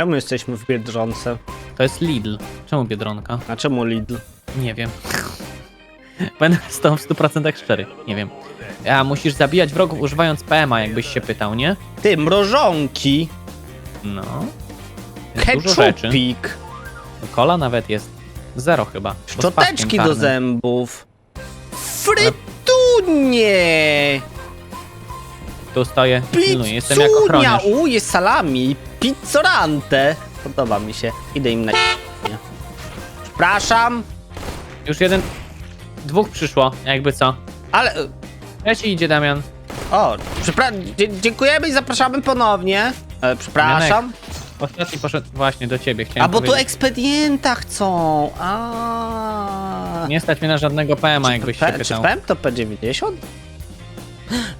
Czemu jesteśmy w Biedronce? To jest Lidl. Czemu Biedronka? A czemu Lidl? Nie wiem. Będę z tą w 100% szczery. Nie wiem. A musisz zabijać wrogów używając PMA, jakbyś się pytał, nie? Ty, mrożonki! No. Jest dużo rzeczy. Ketchupik! Kola nawet jest zero chyba. bo z paskiem Szczoteczki do karnym. zębów! Frytunie! Tu stoję, pilnuję, jestem jak Pizzunia! ochroniarz. U, jest salami! Pizzorante! Podoba mi się. Idę im na... Przepraszam, Już jeden... Dwóch przyszło, jakby co. ale... Trzeci idzie Damian. O, przepra... dzie- dziękujemy i zapraszamy ponownie. E, przepraszam. Ostatni poszedł właśnie do ciebie, chciałem A bo tu powiedzieć. ekspedienta chcą. A. Nie stać mnie na żadnego PMA, jakbyś się P- czy pytał. PM to P90?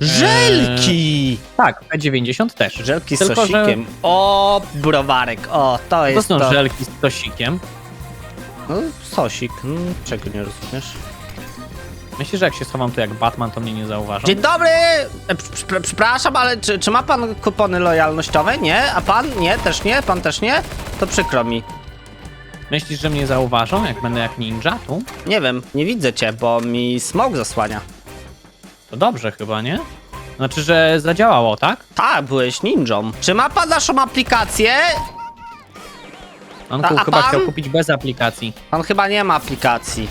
Żelki! Tak, P90 też. Żelki z Tylko, że- sosikiem. O, browarek. O, to To jest są to. żelki z sosikiem. No, sosik. Hmm, czego nie rozumiesz? Myślisz, że jak się schowam tu jak Batman, to mnie nie zauważą? Dzień dobry! E, pr- pr- Przepraszam, ale czy, czy ma pan kupony lojalnościowe? Nie? A pan? Nie? Też nie? Pan też nie? To przykro mi. Myślisz, że mnie zauważą, jak będę jak ninja tu? Nie wiem, nie widzę cię, bo mi smog zasłania. To dobrze chyba, nie? Znaczy, że zadziałało, tak? Tak, byłeś ninją. Czy ma pan naszą aplikację? On A- ku- a chyba pan? chciał kupić bez aplikacji. Pan chyba nie ma aplikacji.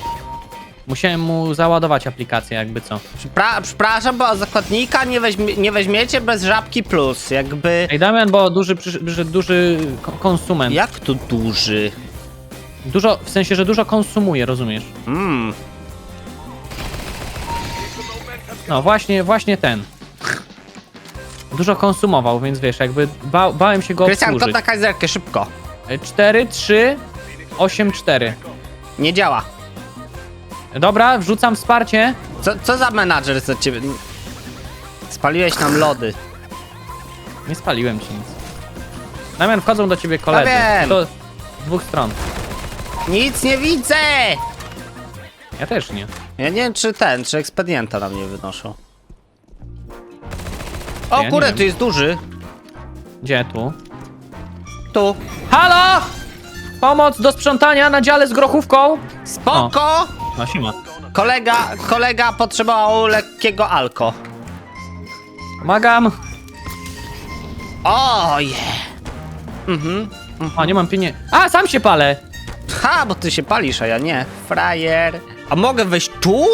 Musiałem mu załadować aplikację, jakby co. Przepra- przepraszam, bo zakładnika nie, weźmie- nie weźmiecie bez żabki plus. Jakby. Ej, Damian, bo duży, przysz- że duży ko- konsument. Jak tu duży? Dużo, w sensie, że dużo konsumuje, rozumiesz? Mmm. No właśnie, właśnie ten. Dużo konsumował, więc wiesz, jakby ba bałem się go Krystian, kod obsłużyć. na kajzerkę, szybko. 4, 3, 8, 4. Nie działa. Dobra, wrzucam wsparcie. Co, co za menadżer za ciebie? Spaliłeś nam lody. Nie spaliłem ci nic. Damian, wchodzą do ciebie koledzy. wiem. To z dwóch stron. Nic nie widzę! Ja też nie. Ja nie wiem, czy ten, czy ekspedienta na mnie wynoszą. O Ja nie kurde, wiem. tu jest duży. Gdzie tu? Tu. Halo! Pomoc do sprzątania na dziale z grochówką! Spoko! No siema. Kolega, kolega potrzebował lekkiego alko. Pomagam! Oje. Mhm. O, nie mam pieniędzy. A, sam się palę! Ha, bo ty się palisz, a ja nie. Frajer. A mogę wejść tu?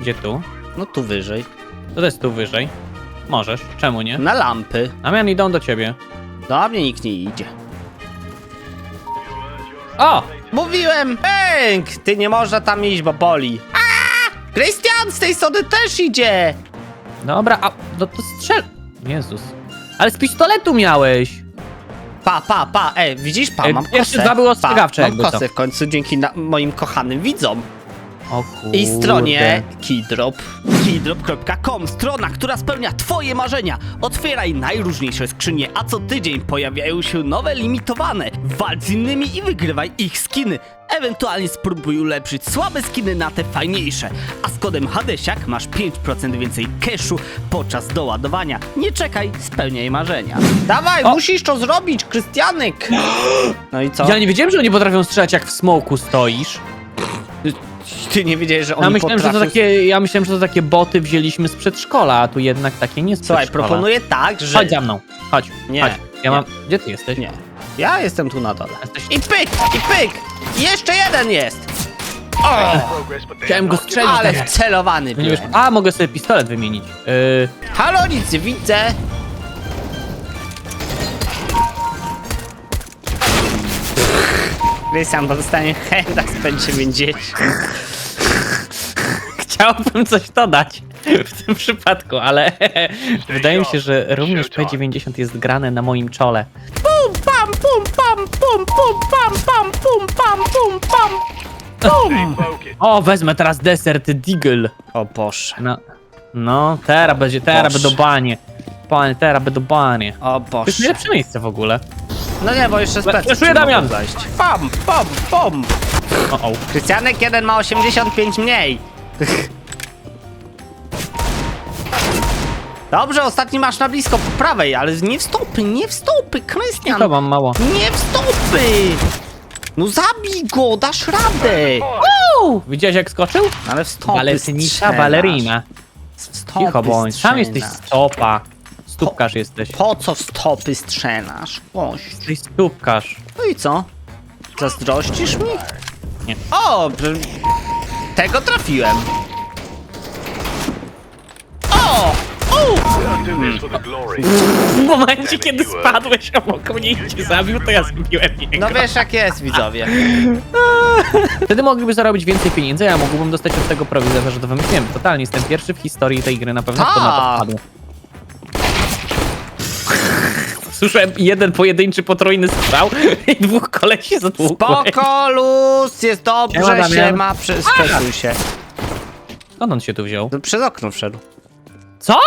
Gdzie tu? No tu wyżej. To jest tu wyżej. Możesz, czemu nie? Na lampy. Damian, idą do ciebie. Do mnie nikt nie idzie. O! Mówiłem! Bęk! Ty nie można tam iść, bo boli. A! Krystian z tej strony też idzie! Dobra, a no to strzel... Jezus. Ale z pistoletu miałeś! Pa, pa, pa, e, widzisz, pa, E, mam pierwsze kosę. dwa były Pa, ostrzegawcze Mam jakby co. kosę w końcu dzięki na, moim kochanym widzom. O kurde. I stronie Keydrop. Keydrop.com, strona, która spełnia Twoje marzenia. Otwieraj najróżniejsze skrzynie, a co tydzień pojawiają się nowe limitowane. Walcz z innymi i wygrywaj ich skiny. Ewentualnie spróbuj ulepszyć słabe skiny na te fajniejsze. A z kodem Hadesiak masz 5% więcej cashu podczas doładowania. Nie czekaj, spełniaj marzenia. Dawaj, O! musisz to zrobić, Krystianek! No i co? Ja nie wiedziałem, że oni potrafią strzelać jak w smoku stoisz. Ty nie wiedziałeś, że oni Ja myślałem, że to potrafią- takie, ja myślałem, że to takie boty wzięliśmy z przedszkola, a tu jednak takie nie z Słuchaj, przedszkola. proponuję tak, że... Chodź za mną, chodź, Nie, chodź. Ja nie. mam... Gdzie ty jesteś? Nie. Ja jestem tu na dole. Jesteś- I pyk! I pyk! I jeszcze jeden jest! O! Chciałem go strzelić. Ale wcelowany byłem. a, mogę sobie pistolet wymienić. Yy, Halo, nic widzę! Krystian, bo dostanie chęta z P90. chciałbym coś dodać w tym przypadku, ale wydaje mi się, że również P90 jest grane na moim czole. Pum, pam, pum, pam, pum, pum, pam, pam, pum, pam, pum, pam, pum! O, wezmę teraz desert Deagle. O Boże, No, no teraz będzie, teraz Boże. będą banie. Panie, teraz będą banie. o To jest najlepsze miejsce w ogóle. No nie, bo jeszcze ci mogą Damian. zajść. Pam, pam, pam! O, o. Krystianek jeden ma 85 mniej. Dobrze, ostatni masz na blisko po prawej, ale nie w stopy, nie w stopy, Krystian. To mam mało. Nie w stopy! No zabij go, dasz radę! Uuu, widziałeś jak skoczył? Ale w stopy Baletnica, strzelasz. balerina. W stopy Cicho bądź, sam jesteś stopa. Stópkarz jesteś. Po co w stopy strzelasz? Gość. Jesteś stópkarz. No i co? Zazdrościsz mi? Nie. O! Tego trafiłem. O! Do this for the glory. W momencie, kiedy spadłeś obok mnie i cię zabił, to ja zabiłem jego. No wiesz jak jest, widzowie. Wtedy mogliby zarobić więcej pieniędzy, a ja mógłbym dostać od tego prowizję za że to wymyśliłem. Totalnie, jestem pierwszy w historii tej gry na pewno, kto na to Tak. wpadł. Słyszałem jeden pojedynczy potrójny strzał i dwóch kolesi zatłukło. Spoko, luz, jest Siema, dobrze, Damian. siema, prze- stresuj się. Skąd on się tu wziął? No, Przez okno wszedł. Co?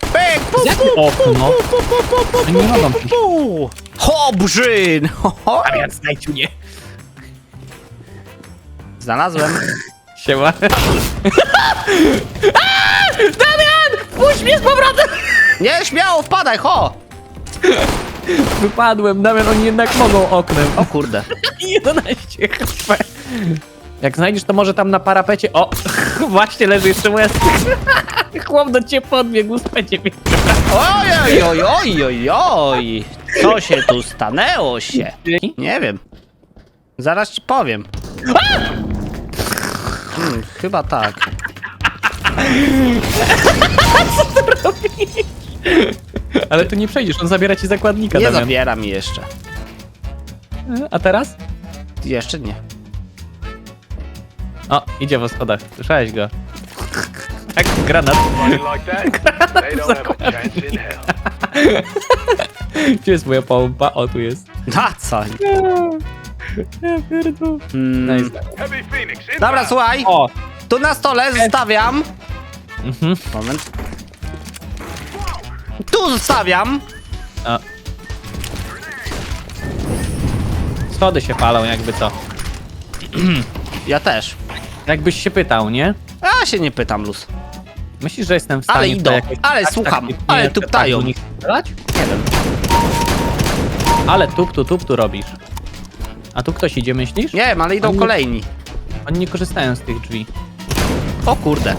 Pyk, pu, pu, okno? pu, pu, pu, pu, Oni nie pu, mogą pu, pu. Hobrzyn! Ho, ho. Damian, znajdź mnie. Znalazłem. Siema. A! Damian! Puść mnie z powrotem! Nie, śmiało, wpadaj, ho! Wypadłem, Damian, oni jednak mogą oknem. O kurde. 11 HP. Jak znajdziesz, to może tam na parapecie. O! Właśnie leży jeszcze moja Chłop do ciebie podbiegł z pecie. Oj, oj, oj, oj, oj. Co się tu stanęło się? Nie wiem. Zaraz ci powiem. Hmm, chyba tak. Ale tu nie przejdziesz, on zabiera ci zakładnika, Nie Damian. zabiera mi jeszcze. A teraz? Jeszcze nie. O, idzie w schodach. Słyszałeś go. Tak, granat. Running like that, they don't have a chance in hell. Gdzie jest moja pompa? O, tu jest. Na co? Ja pierdolę. Nice. Heavy Phoenix in Dobra, słuchaj. O! Tu na stole zostawiam. Mhm. Moment. Tu zostawiam. A. Schody się palą, jakby co. Ja też. Jakbyś się pytał, nie? Ja się nie pytam, luz. Myślisz, że jestem w stanie Ale idą, jakoś ale tak słucham, taktycznie ale tak tuptają. do nich strzelać? Nie wiem. Ale tup tu, tup tu robisz. A tu ktoś idzie, myślisz? Nie wiem, ale idą Oni- kolejni. Oni nie korzystają z tych drzwi. O kurde.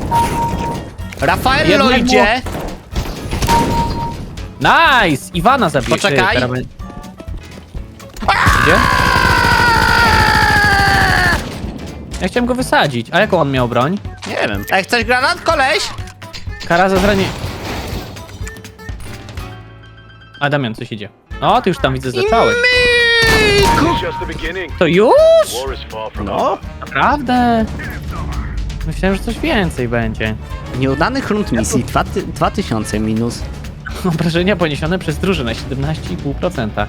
Rafaello Jednak idzie. Nice! Iwana zabije. Poczekaj. Ty, teraz będzie- Gdzie? Ja chciałem go wysadzić. A jaką on miał broń? Nie wiem. Ej, chcesz granat, koleś? Kara za zranie... A Damian, coś idzie. O, ty już tam widzę zacząłeś. Myk! It's just the beginning. To już? War is far from No. Naprawdę? Myślałem, że coś więcej będzie. Nieudanych rund misji 2000 minus. Obrażenia poniesione przez drużynę 17,5%.